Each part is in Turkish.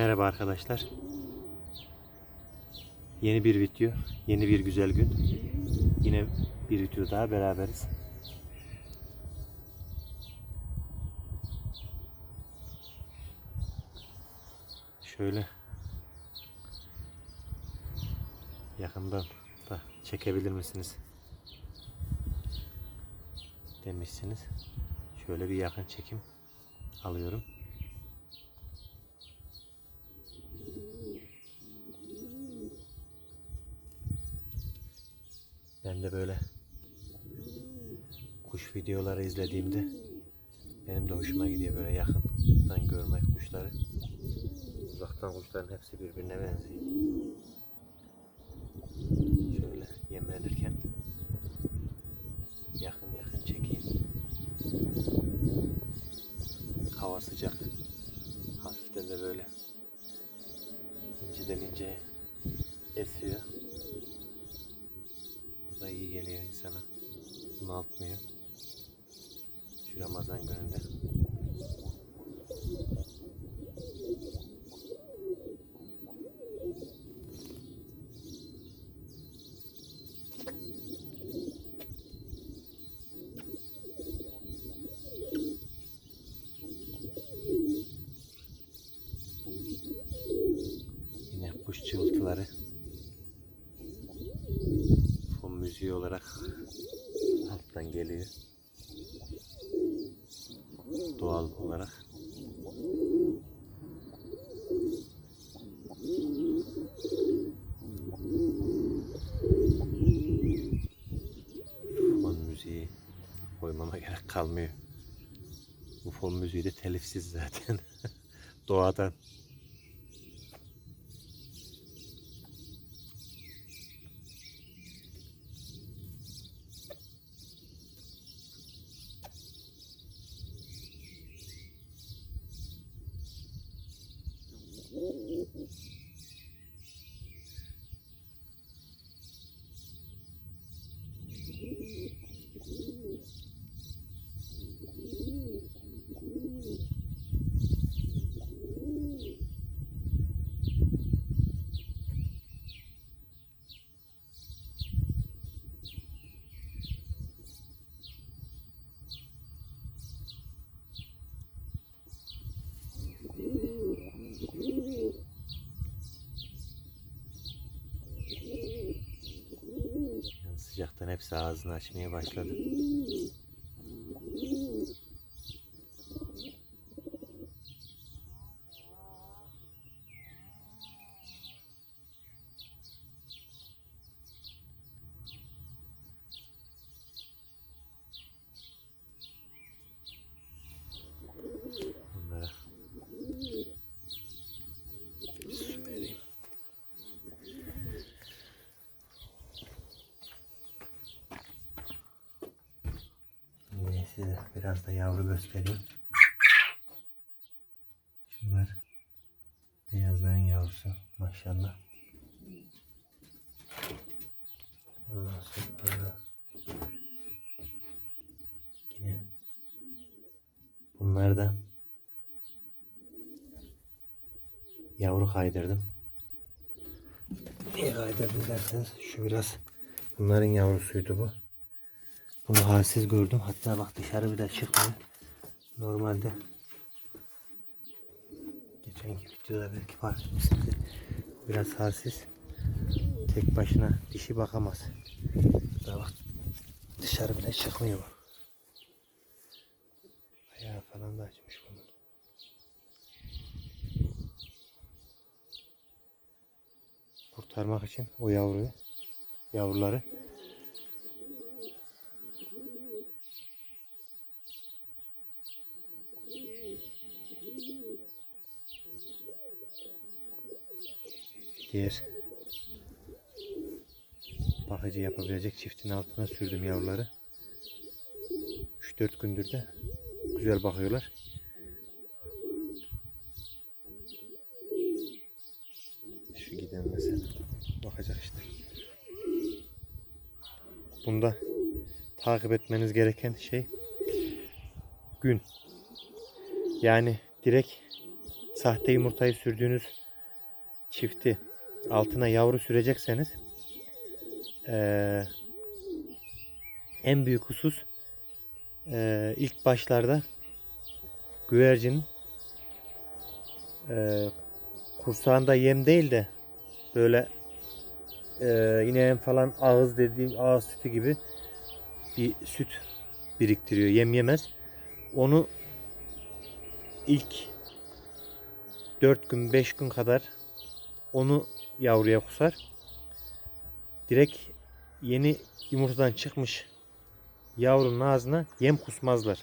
Merhaba arkadaşlar. Yeni bir video, yeni bir güzel gün. Yine bir video daha beraberiz. Şöyle yakından da çekebilir misiniz? Demişsiniz. Şöyle bir yakın çekim alıyorum. Ben de böyle kuş videoları izlediğimde benim de hoşuma gidiyor böyle yakından görmek kuşları. Uzaktan kuşların hepsi birbirine benziyor. Şöyle yemlenirken yakın yakın çekeyim. Hava sıcak. Hafiften de böyle inceden inceye esiyor. Bu da iyi geliyor insana. Bunaltmıyor. Şu Ramazan gününde. Yine kuş cıvıltıları. Fon müziği olarak alttan geliyor. Doğal olarak. Fon müziği koymama gerek kalmıyor. Bu fon müziği de telifsiz zaten. Doğadan. Yani sıcaktan hepsi ağzını açmaya başladı. Biraz da yavru göstereyim. Şunlar beyazların yavrusu maşallah. Ondan sonra yine bunlar da yavru kaydırdım. Niye kaydırdım derseniz şu biraz bunların yavrusuydu bu. Bunu halsiz gördüm. Hatta bak dışarı bile çıkmıyor. Normalde geçenki videoda belki fark etmişsinizdir. Biraz halsiz. Tek başına dişi bakamaz. Daha bak dışarı bile çıkmıyor. bu. Ayağı falan da açmış bunun. Kurtarmak için o yavruyu, yavruları diğer bakıcı yapabilecek çiftin altına sürdüm yavruları. 3-4 gündür de güzel bakıyorlar. Şu giden mesela bakacak işte. Bunda takip etmeniz gereken şey gün. Yani direkt sahte yumurtayı sürdüğünüz çifti altına yavru sürecekseniz eee, en büyük husus eee, ilk başlarda güvercin eee kursağında yem değil de böyle eee ineğin falan ağız dediğim ağız sütü gibi bir süt biriktiriyor. Yem yemez. Onu ilk 4 gün 5 gün kadar onu yavruya kusar. Direkt yeni yumurtadan çıkmış yavrunun ağzına yem kusmazlar.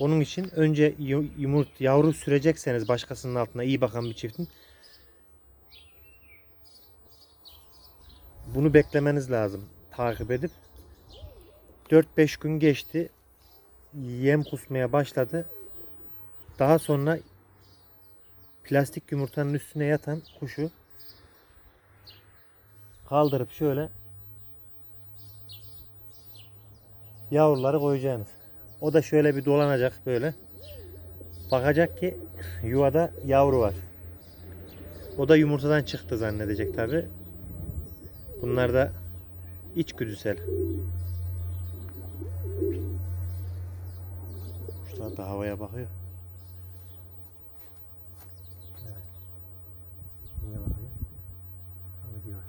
Onun için önce yu- yumurt yavru sürecekseniz başkasının altına iyi bakan bir çiftin bunu beklemeniz lazım. Takip edip 4-5 gün geçti. Yem kusmaya başladı. Daha sonra plastik yumurtanın üstüne yatan kuşu kaldırıp şöyle yavruları koyacaksınız. O da şöyle bir dolanacak böyle. Bakacak ki yuvada yavru var. O da yumurtadan çıktı zannedecek tabi. Bunlar da içgüdüsel. Kuşlar da havaya bakıyor. Evet. Niye bakıyor? Hava diyor.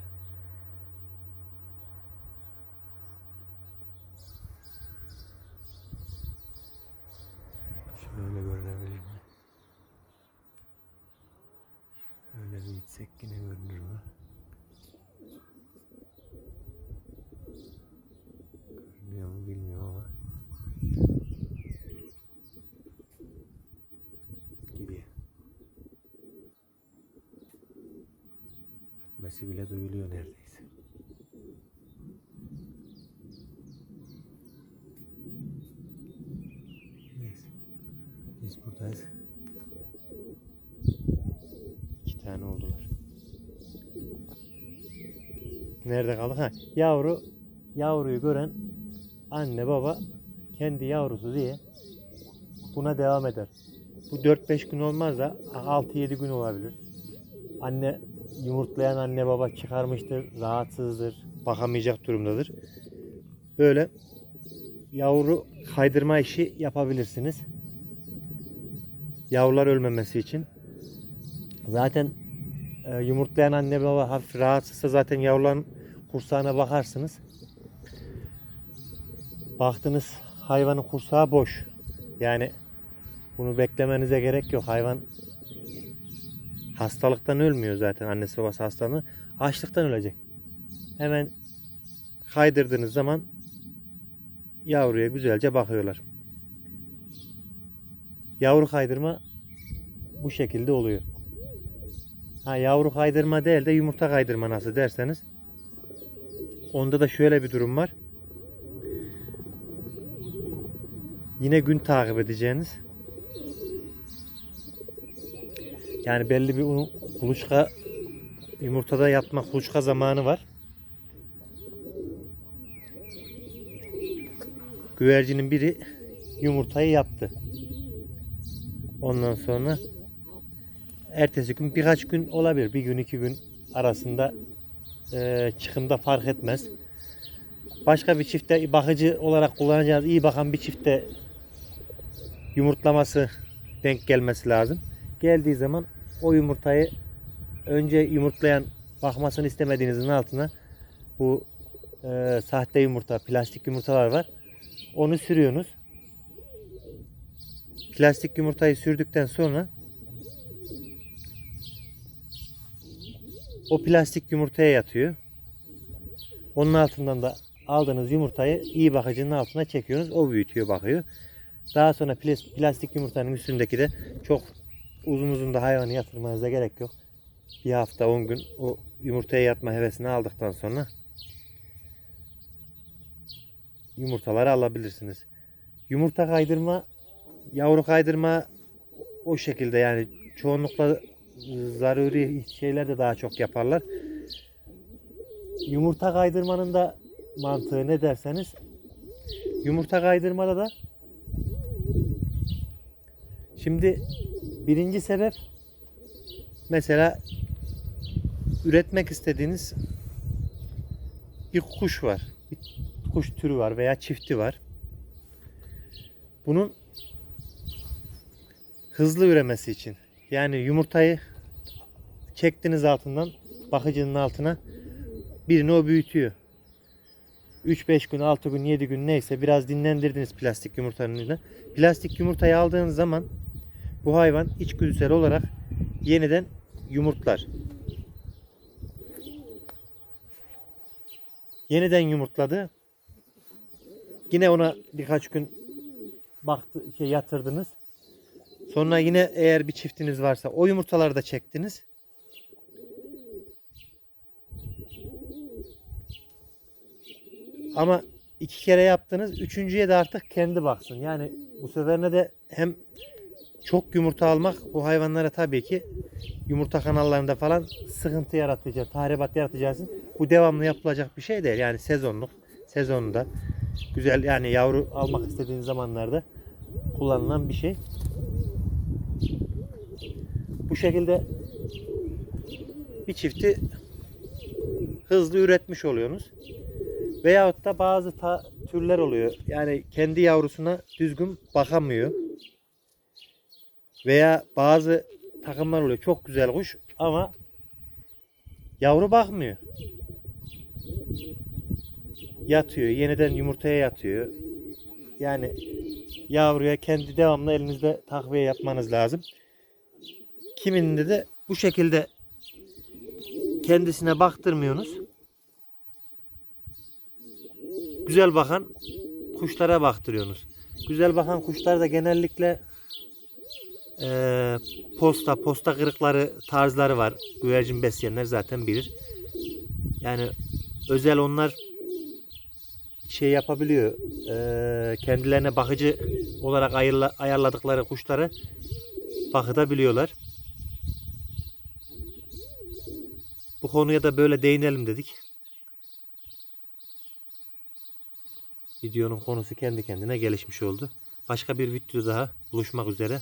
Şöyle görünebilir mi? Öyle bir gitsek yine görünür mü? Görünüyor mu bilmiyorum ama. Gidiyor. Ötmesi bile duyuluyor neredeyse. Neyse. Biz buradayız. İki tane oldular. Nerede kaldık? Ha, yavru yavruyu gören anne baba kendi yavrusu diye buna devam eder. Bu 4-5 gün olmaz da 6-7 gün olabilir. Anne yumurtlayan anne baba çıkarmıştır, rahatsızdır, bakamayacak durumdadır. Böyle yavru kaydırma işi yapabilirsiniz. Yavrular ölmemesi için. Zaten e, yumurtlayan anne baba hafif rahatsızsa zaten yavruların kursağına bakarsınız. Baktınız hayvanın kursağı boş. Yani bunu beklemenize gerek yok. Hayvan hastalıktan ölmüyor zaten annesi babası hastalığı. Açlıktan ölecek. Hemen kaydırdığınız zaman yavruya güzelce bakıyorlar. Yavru kaydırma bu şekilde oluyor. Ha yavru kaydırma değil de yumurta kaydırma nasıl derseniz onda da şöyle bir durum var. Yine gün takip edeceğiniz. Yani belli bir kuluçka yumurtada yatma kuluçka zamanı var. Güvercinin biri yumurtayı yaptı. Ondan sonra ertesi gün birkaç gün olabilir. Bir gün iki gün arasında eee, çıkımda fark etmez. Başka bir çifte bakıcı olarak kullanacağınız iyi bakan bir çifte yumurtlaması denk gelmesi lazım. Geldiği zaman o yumurtayı önce yumurtlayan bakmasını istemediğinizin altına bu eee, sahte yumurta, plastik yumurtalar var. Onu sürüyorsunuz. Plastik yumurtayı sürdükten sonra o plastik yumurtaya yatıyor. Onun altından da aldığınız yumurtayı iyi bakıcının altına çekiyorsunuz. O büyütüyor bakıyor. Daha sonra plas- plastik yumurtanın üstündeki de çok uzun uzun da hayvanı yatırmanıza gerek yok. Bir hafta 10 gün o yumurtaya yatma hevesini aldıktan sonra yumurtaları alabilirsiniz. Yumurta kaydırma, yavru kaydırma o şekilde yani çoğunlukla zaruri şeyler de daha çok yaparlar. Yumurta kaydırmanın da mantığı ne derseniz yumurta kaydırmada da şimdi Birinci sebep mesela üretmek istediğiniz bir kuş var. Bir kuş türü var veya çifti var. Bunun hızlı üremesi için yani yumurtayı çektiniz altından bakıcının altına birini o büyütüyor. 3-5 gün, 6 gün, 7 gün neyse biraz dinlendirdiniz plastik yumurtanın içine. Plastik yumurtayı aldığınız zaman bu hayvan içgüdüsel olarak yeniden yumurtlar. Yeniden yumurtladı. Yine ona birkaç gün baktı, şey yatırdınız. Sonra yine eğer bir çiftiniz varsa o yumurtaları da çektiniz. Ama iki kere yaptınız. Üçüncüye de artık kendi baksın. Yani bu seferine de hem çok yumurta almak bu hayvanlara tabii ki yumurta kanallarında falan sıkıntı yaratacak, tahribat yaratacaksın. Bu devamlı yapılacak bir şey değil. Yani sezonluk, sezonunda güzel yani yavru almak istediğiniz zamanlarda kullanılan bir şey. Bu şekilde bir çifti hızlı üretmiş oluyorsunuz. Veyahut da bazı ta- türler oluyor. Yani kendi yavrusuna düzgün bakamıyor. Veya bazı takımlar oluyor. Çok güzel kuş ama yavru bakmıyor. Yatıyor. Yeniden yumurtaya yatıyor. Yani yavruya kendi devamlı elinizde takviye yapmanız lazım. Kiminde de bu şekilde kendisine baktırmıyorsunuz. Güzel bakan kuşlara baktırıyorsunuz. Güzel bakan kuşlar da genellikle eee, posta, posta kırıkları tarzları var. Güvercin besleyenler zaten bilir. Yani özel onlar şey yapabiliyor. eee, kendilerine bakıcı olarak ayırla, ayarladıkları kuşları bakıtabiliyorlar. Bu konuya da böyle değinelim dedik. Videonun konusu kendi kendine gelişmiş oldu. Başka bir video daha buluşmak üzere.